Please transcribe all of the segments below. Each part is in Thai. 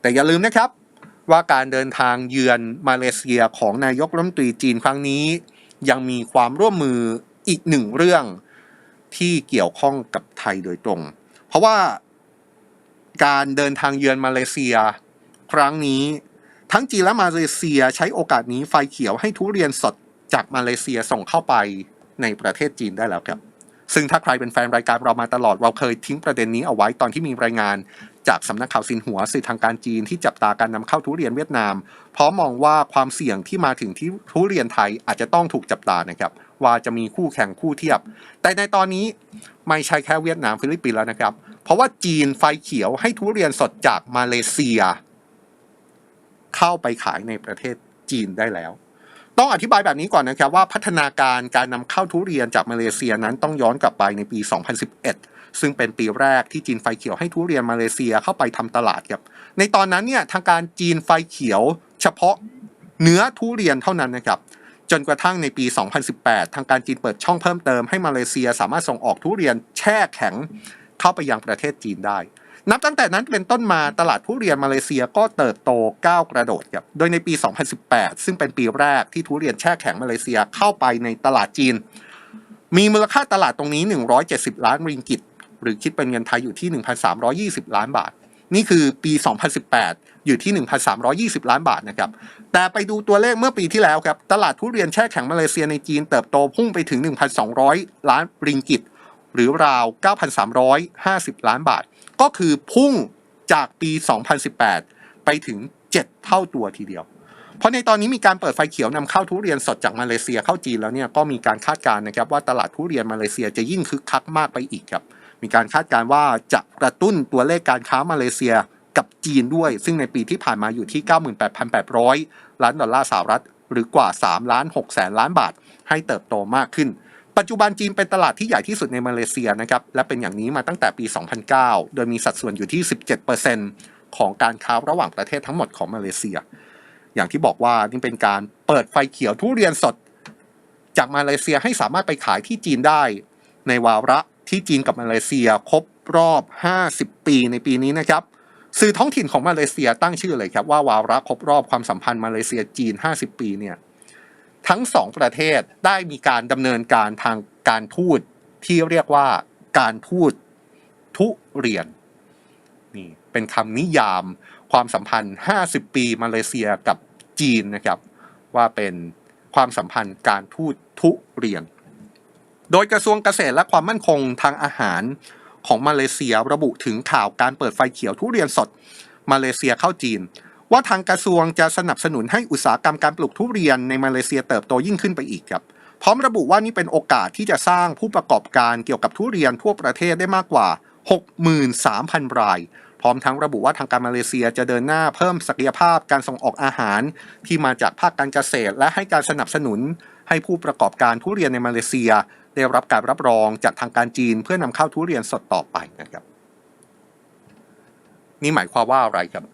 แต่อย่าลืมนะครับ ว่าการเดินทางเยือนมาเลเซียของนายกรัฐมนตรีจีนครั้งนี้ ยังมีความร่วมมืออีกหนึ่งเรื่องที่เกี่ยวข้องกับไทยโดยตรง เพราะว่าการเดินทางเยือนมาเลเซีย ครั้งนี้ทั้งจีนและมาเลเซียใช้โอกาสนี้ไฟเขียวให้ทุเรียนสดจากมาเลเซียส่งเข้าไปในประเทศจีนได้แล้วครับ ซึ่งถ้าใครเป็นแฟนรายการเรามาตลอดเราเคยทิ้งประเด็นนี้เอาไว้ตอนที่มีรายงาน จากสำนักข่าวซินหัวสื่อทางการจีนที่จับตาการนำเข้าทุเรียนเวียดนาม เพราะมองว่าความเสี่ยงที่มาถึงที่ทุเรียนไทยอาจจะต้องถูกจับตานะครับว่าจะมีคู่แข่งคู่เทียบ แต่ในตอนนี้ไม่ใช่แค่เวียดนามฟิลิปปินส์แล้วนะครับ เพราะว่าจีนไฟเขียวให้ทุเรียนสดจากมาเลเซีย เข้าไปขายในประเทศจีนได้แล้ว ต้องอธิบายแบบนี้ก่อนนะครับว่าพัฒนาการการนำเข้าทุเรียนจากมาเลเซียนั้นต้องย้อนกลับไปในปี 2011 ซึ่งเป็นปีแรกที่จีนไฟเขียวให้ทุเรียนมาเลเซียเข้าไปทำตลาดครับ ในตอนนั้นเนี่ยทางการจีนไฟเขียวเฉพาะเนื้อทุเรียนเท่านั้นนะครับจนกระทั่งในปี 2018 ทางการจีนเปิดช่องเพิ่มเติมให้มาเลเซียสามารถส่งออกทุเรียนแช่แข็งเข้าไปยังประเทศจีนได้ นับตั้งแต่นั้นเป็นต้นมาตลาดทุเรียนมาเลเซียก็เติบโตก้าวกระโดดครับ โดยในปี 2018 ซึ่งเป็นปีแรกที่ทุเรียนแช่แข็งมาเลเซียเข้าไปในตลาดจีน มีมูลค่าตลาดตรงนี้ 170 ล้านริงกิต หรือคิดเป็นเงินไทยอยู่ที่ 1,320 ล้านบาท นี่คือปี 2018 อยู่ที่ 1,320 ล้านบาทนะครับ แต่ไปดูตัวเลขเมื่อปีที่แล้วครับ ตลาดทุเรียนแช่แข็งมาเลเซียในจีนเติบโตพุ่งไปถึง 1,200 ล้านริงกิต หรือราว 9,350 ล้านบาท ก็คือพุ่งจากปี 2018 ไปถึง 7 เท่าตัวทีเดียวเพราะในตอนนี้มีการเปิดไฟเขียวนำเข้าทุเรียนสดจากมาเลเซียเข้าจีนแล้วเนี่ยก็มีการคาดการณ์นะครับว่าตลาดทุเรียนมาเลเซียจะยิ่งคึกคักมากไปอีกครับ มีการคาดการณ์ว่าจะกระตุ้นตัวเลขการค้ามาเลเซียกับจีนด้วย ซึ่งในปีที่ผ่านมาอยู่ที่ 98,800 ล้านดอลลาร์สหรัฐ หรือกว่า 3 ล้าน6แสนล้านบาท ให้เติบโตมากขึ้น ปัจจุบันจีนเป็นตลาดที่ใหญ่ที่สุดในมาเลเซียนะครับและเป็นอย่างนี้มาตั้งแต่ปี 2009 โดยมีสัดส่วนอยู่ที่ 17%ของการค้าระหว่างประเทศทั้งหมดของมาเลเซีย อย่างที่บอกว่านี่เป็นการเปิดไฟเขียวทุเรียนสด จากมาเลเซียให้สามารถไปขายที่จีนได้ ในวาระ ที่จีนกับมาเลเซียครบรอบ 50 ปีในปีนี้นะครับ สื่อท้องถิ่นของมาเลเซียตั้งชื่อเลยครับว่าวาระครบรอบความสัมพันธ์มาเลเซียจีน 50 ปีเนี่ยทั้งสองประเทศได้มีการดำเนินการทางการทูตที่เรียกว่าการทูตทุเรียนนี่เป็นคำนิยามความสัมพันธ์ 50 ปีมาเลเซียกับจีนนะครับ ว่าเป็นความสัมพันธ์การทูตทุเรียน โดยกระทรวงเกษตรและความมั่นคงทางอาหารของมาเลเซียระบุถึงข่าวการเปิดไฟเขียวทุเรียนสด มาเลเซียเข้าจีน ว่าทางกระทรวงจะสนับสนุนให้อุตสาหกรรมการปลูกทุเรียนในมาเลเซียเติบโตยิ่งขึ้นไปอีกครับพร้อมระบุว่านี่เป็นโอกาสที่จะสร้างผู้ประกอบการเกี่ยวกับทุเรียนทั่วประเทศได้มากกว่า 63,000 ราย พร้อมทั้งระบุว่าทางการมาเลเซียจะเดินหน้าเพิ่มศักยภาพการส่งออกอาหาร ที่มาจากภาคการเกษตรและให้การสนับสนุน ให้ผู้ประกอบการทุเรียนในมาเลเซีย ได้รับการรับรองจากทางการจีน เพื่อนำเข้าทุเรียนสดต่อไปนะครับ นี่หมายความว่าอะไรครับ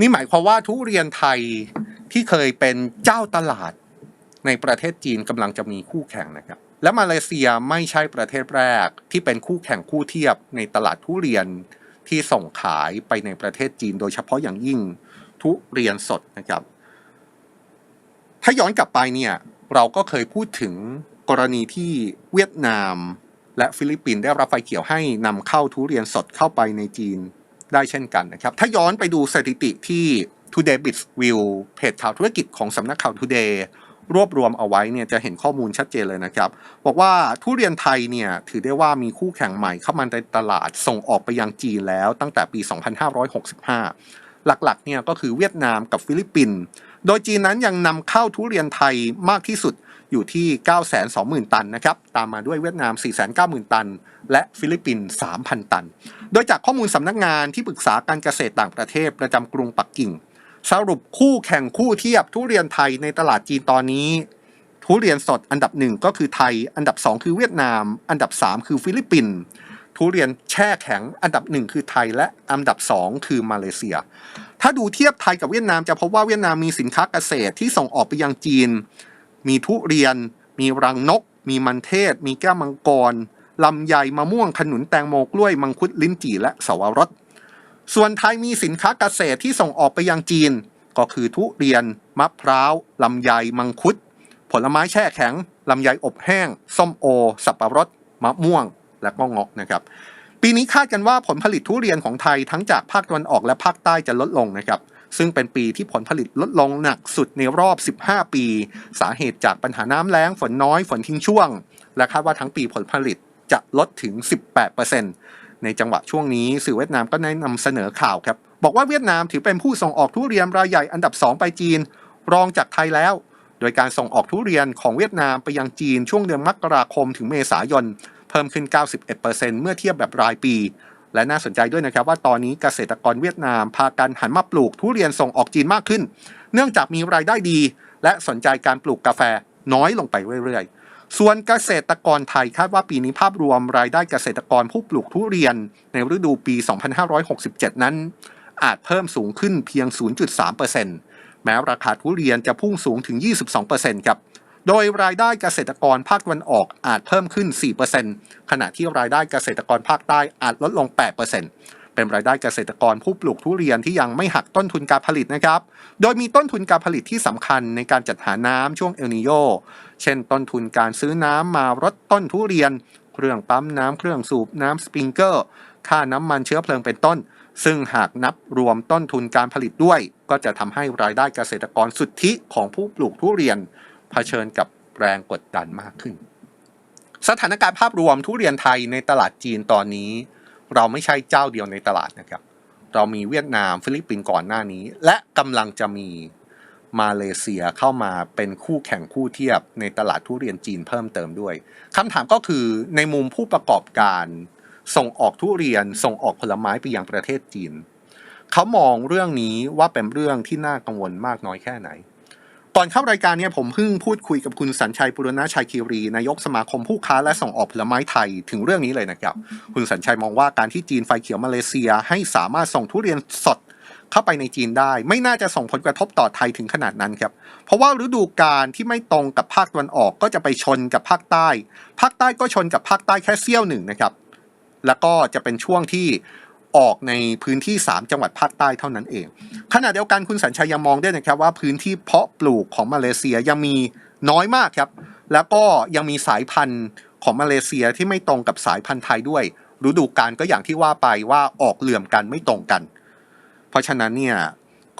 นี่หมายความว่าทุเรียนไทยที่เคยเป็นเจ้าตลาดในประเทศจีนกำลังจะมีคู่แข่งนะครับ และมาเลเซียไม่ใช่ประเทศแรกที่เป็นคู่แข่งคู่เทียบในตลาดทุเรียนที่ส่งขายไปในประเทศจีน โดยเฉพาะอย่างยิ่งทุเรียนสดนะครับ ถ้าย้อนกลับไปเนี่ย เราก็เคยพูดถึงกรณีที่เวียดนาม และฟิลิปปินส์ได้รับไฟเขียวให้นำเข้าทุเรียนสดเข้าไปในจีนได้เช่นกันนะครับ ถ้าย้อนไปดูสถิติที่ Today b i z View เพจข่าวธุรกิจของสำนักข่าว Today รวบรวมเอาไว้เนี่ยจะเห็นข้อมูลชัดเจนเลยนะครับ บอกว่าทุเรียนไทยเนี่ยถือได้ว่ามีคู่แข่งใหม่เข้ามาในตลาดส่งออกไปยังจีนแล้วตั้งแต่ปี 2565 หลักๆเนี่ยก็คือเวียดนามกับฟิลิปปินส์ โดยจีนนั้นยังนำเข้าทุเรียนไทยมากที่สุดอยู่ที่ 920,000 ตันนะครับ ตามมาด้วยเวียดนาม 490,000 ตัน และฟิลิปปินส์ 3,000 ตัน โดยจากข้อมูลสำนักงานที่ปรึกษาการเกษตรต่างประเทศประจำกรุงปักกิ่ง สรุปคู่แข่งคู่เทียบทุเรียนไทยในตลาดจีนตอนนี้ ทุเรียนสดอันดับหนึ่งก็คือไทย อันดับสองคือเวียดนาม อันดับสามคือฟิลิปปินส์ ทุเรียนแช่แข็งอันดับหนึ่งคือไทยและอันดับสองคือมาเลเซีย ถ้าดูเทียบไทยกับเวียดนามจะพบว่าเวียดนามมีสินค้าเกษตรที่ส่งออกไปยังจีน มีทุเรียน มีรังนก มีมันเทศ มีแก้วมังกรลำไยมะม่วงขนุนแตงโมกล้วยมังคุดลิ้นจี่และสวรสส่วนไทยมีสินค้าเกษตรที่ส่งออกไปยังจีน ก็คือทุเรียน มะพร้าวลำไยมังคุด ผลไม้แช่แข็งลำไยอบแห้ง ส้มโอ สับปะรด มะม่วง และก็เงาะนะครับ ปีนี้คาดกันว่าผลผลิตทุเรียนของไทยทั้งจากภาคตะวันออกและภาคใต้จะลดลงนะครับ ซึ่งเป็นปีที่ผลผลิตลดลงหนักสุดในรอบ 15 ปี สาเหตุจากปัญหาน้ำแล้งฝนน้อยฝนทิ้งช่วง และคาดว่าทั้งปีผลผลิตจะลดถึง 18%ในจังหวะช่วงนี้สื่อเวียดนามก็ได้นำเสนอข่าวครับบอกว่าเวียดนามถือเป็นผู้ส่งออกทุเรียนรายใหญ่อันดับ 2 ไปจีน รองจากไทยแล้ว โดยการส่งออกทุเรียนของเวียดนามไปยังจีนช่วงเดือนมกราคมถึงเมษายน พิ่มขึ้น 91%เมื่อเทียบแบบรายปี และน่าสนใจด้วยนะครับว่าตอนนี้เกษตรกรเวียดนามพากันหันมาปลูกทุเรียนส่งออกจีนมากขึ้น เนื่องจากมีรายได้ดี และสนใจการปลูกกาแฟน้อยลงไปเรื่อยๆ ส่วนเกษตรกรไทยคาดว่าปีนี้ภาพรวมรายได้เกษตรกรผู้ปลูกทุเรียน ในฤดูปี 2567 นั้น อาจเพิ่มสูงขึ้นเพียง 0.3%แม้ราคาทุเรียนจะพุ่งสูงถึง 22%ครับ โดยรายได้เกษตรกรภาคตะวันออกอาจเพิ่มขึ้น 4%ขณะที่รายได้เกษตรกรภาคใต้อาจลดลง 8%เป็นรายได้เกษตรกรผู้ปลูกทุเรียนที่ยังไม่หักต้นทุนการผลิตนะครับ โดยมีต้นทุนการผลิตที่สำคัญในการจัดหาน้ำช่วงเอลนิโย เช่น ต้นทุนการซื้อน้ำมารดต้นทุเรียน เครื่องปั๊มน้ำเครื่องสูบน้ำสปริงเกอร์ ค่าน้ำมันเชื้อเพลิงเป็นต้น ซึ่งหากนับรวมต้นทุนการผลิตด้วย ก็จะทำให้รายได้เกษตรกรสุทธิของผู้ปลูกทุเรียน ชิญกับแรงกดดันมากขึ้น สถานการณ์ภาพรวมทุเรียนไทยในตลาดจีนตอนนี้ เราไม่ใช่เจ้าเดียวในตลาดนะครับ เรามีเวียดนามฟิลิปปินส์ก่อนหน้านี้ และกำลังจะมีมาเลเซียเข้ามาเป็นคู่แข่งคู่เทียบในตลาดทุเรียนจีนเพิ่มเติมด้วยคำถามก็คือในมุมผู้ประกอบการ ส่งออกทุเรียนส่งออกผลไม้ไปยังประเทศจีน เขามองเรื่องนี้ว่าเป็นเรื่องที่น่ากังวลมากน้อยแค่ไหน ก่อนเข้ารายการเนี่ยผมเพิ่งพูดคุยกับคุณสัญชัยปุรณชัยคีรีนายกสมาคมผู้ค้าและส่งออกผลไม้ไทยถึงเรื่องนี้เลยนะครับ คุณสัญชัยมองว่าการที่จีนไฟเขียวมาเลเซียให้สามารถส่งทุเรียนสดเข้าไปในจีนได้ ไม่น่าจะส่งผลกระทบต่อไทยถึงขนาดนั้นครับ เพราะว่าฤดูกาลที่ไม่ตรงกับภาคตะวันออกก็จะไปชนกับภาคใต้ ภาคใต้ก็ชนกับภาคใต้แค่เสี้ยวหนึ่งนะครับ แล้วก็จะเป็นช่วงที่ ออกในพื้นที่ 3 จังหวัดภาคใต้เท่านั้นเอง ขณะเดียวกันคุณสัญชัยยังมองด้วยนะครับว่าพื้นที่เพาะปลูกของมาเลเซียยังมีน้อยมากครับ แล้วก็ยังมีสายพันธุ์ของมาเลเซียที่ไม่ตรงกับสายพันธุ์ไทยด้วย ฤดูกาลก็อย่างที่ว่าไปว่าออกเหลื่อมกันไม่ตรงกัน เพราะฉะนั้นเนี่ย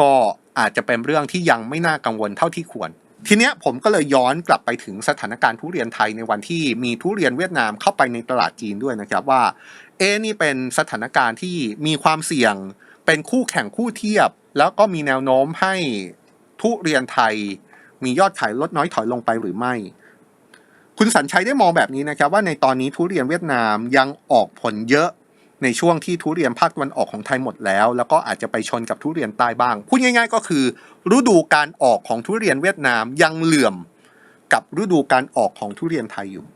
ก็อาจจะเป็นเรื่องที่ยังไม่น่ากังวลเท่าที่ควร ทีเนี้ยผมก็เลยย้อนกลับไปถึงสถานการณ์ทุเรียนไทยในวันที่มีทุเรียนเวียดนามเข้าไปในตลาดจีนด้วยนะครับว่า เอะนี่เป็นสถานการณ์ที่มีความเสี่ยง เป็นคู่แข่งคู่เทียบ แล้วก็มีแนวโน้มให้ทุเรียนไทย มียอดขายลดน้อยถอยลงไปหรือไม่ คุณสัญชัยได้มองแบบนี้นะครับว่าในตอนนี้ทุเรียนเวียดนามยังออกผลเยอะในช่วงที่ทุเรียนภาคตะวันออกของไทยหมดแล้ว แล้วก็อาจจะไปชนกับทุเรียนใต้บ้าง พูดง่าย ๆ ก็คือ ฤดูการออกของทุเรียนเวียดนามยังเหลื่อมกับฤดูการออกของทุเรียนไทยอยู่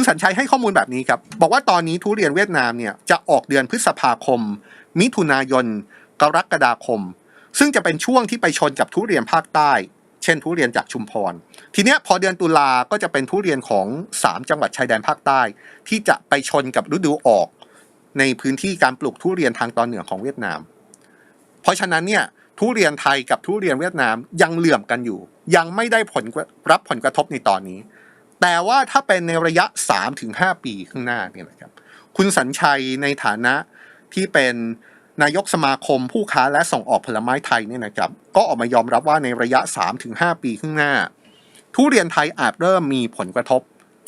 คุณสัญชัยให้ข้อมูลแบบนี้ครับ บอกว่าตอนนี้ทุเรียนเวียดนามเนี่ยจะออกเดือนพฤษภาคม มิถุนายน กรกฎาคม ซึ่งจะเป็นช่วงที่ไปชนกับทุเรียนภาคใต้ เช่นทุเรียนจากชุมพร ทีเนี้ยพอเดือนตุลาก็จะเป็นทุเรียนของ 3 จังหวัดชายแดนภาคใต้ ที่จะไปชนกับฤดูออก ในพื้นที่การปลูกทุเรียนทางตอนเหนือของเวียดนาม เพราะฉะนั้นเนี่ยทุเรียนไทยกับทุเรียนเวียดนามยังเหลื่อมกันอยู่ ยังไม่ได้ผลรับผลกระทบในตอนนี้ แต่ว่าถ้าเป็นในระยะ 3-5 ปีข้างหน้าเนี่ยนะครับ คุณสัญชัยในฐานะที่เป็นนายกสมาคมผู้ค้าและส่งออกผลไม้ไทยเนี่ยนะครับ ก็ออกมายอมรับว่าในระยะ 3-5 ปีข้างหน้า ทุเรียนไทยอาจเริ่มมีผลกระทบ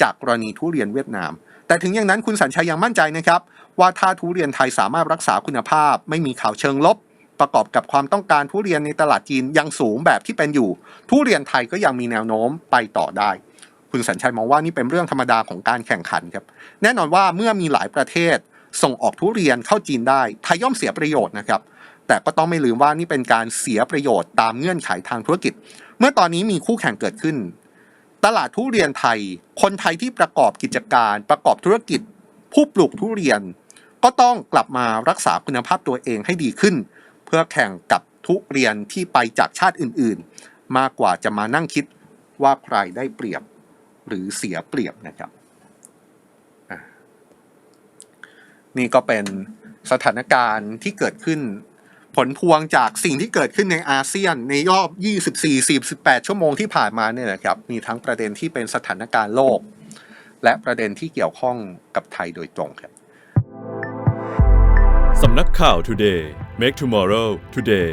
จากกรณีทุเรียนเวียดนาม แต่ถึงอย่างนั้นคุณสัญชัยยังมั่นใจนะครับ ว่าถ้าทุเรียนไทยสามารถรักษาคุณภาพ ไม่มีข่าวเชิงลบ ประกอบกับความต้องการทุเรียนในตลาดจีนยังสูงแบบที่เป็นอยู่ ทุเรียนไทยก็ยังมีแนวโน้มไปต่อได้ คุณสัญชัยมองว่านี่เป็นเรื่องธรรมดาของการแข่งขันครับ แน่นอนว่าเมื่อมีหลายประเทศส่งออกทุเรียนเข้าจีนได้ไทยย่อมเสียประโยชน์นะครับ แต่ก็ต้องไม่ลืมว่านี่เป็นการเสียประโยชน์ตามเงื่อนไขทางธุรกิจ เมื่อตอนนี้มีคู่แข่งเกิดขึ้น ตลาดทุเรียนไทย คนไทยที่ประกอบกิจการประกอบธุรกิจ ผู้ปลูกทุเรียน ก็ต้องกลับมารักษาคุณภาพตัวเองให้ดีขึ้น เพื่อแข่งกับทุเรียนที่ไปจากชาติอื่น ๆ มากกว่าจะมานั่งคิดว่าใครได้เปรียบ หรือเสียเปรียบนะครับนี่ก็เป็นสถานการณ์ที่เกิดขึ้น ผลพวงจากสิ่งที่เกิดขึ้นในอาเซียนในรอบ 24 48 ชั่วโมงที่ผ่านมาเนี่ยนะครับ มีทั้งประเด็นที่เป็นสถานการณ์โลก และประเด็นที่เกี่ยวข้องกับไทยโดยตรงครับสำนักข่าว Today Make Tomorrow Today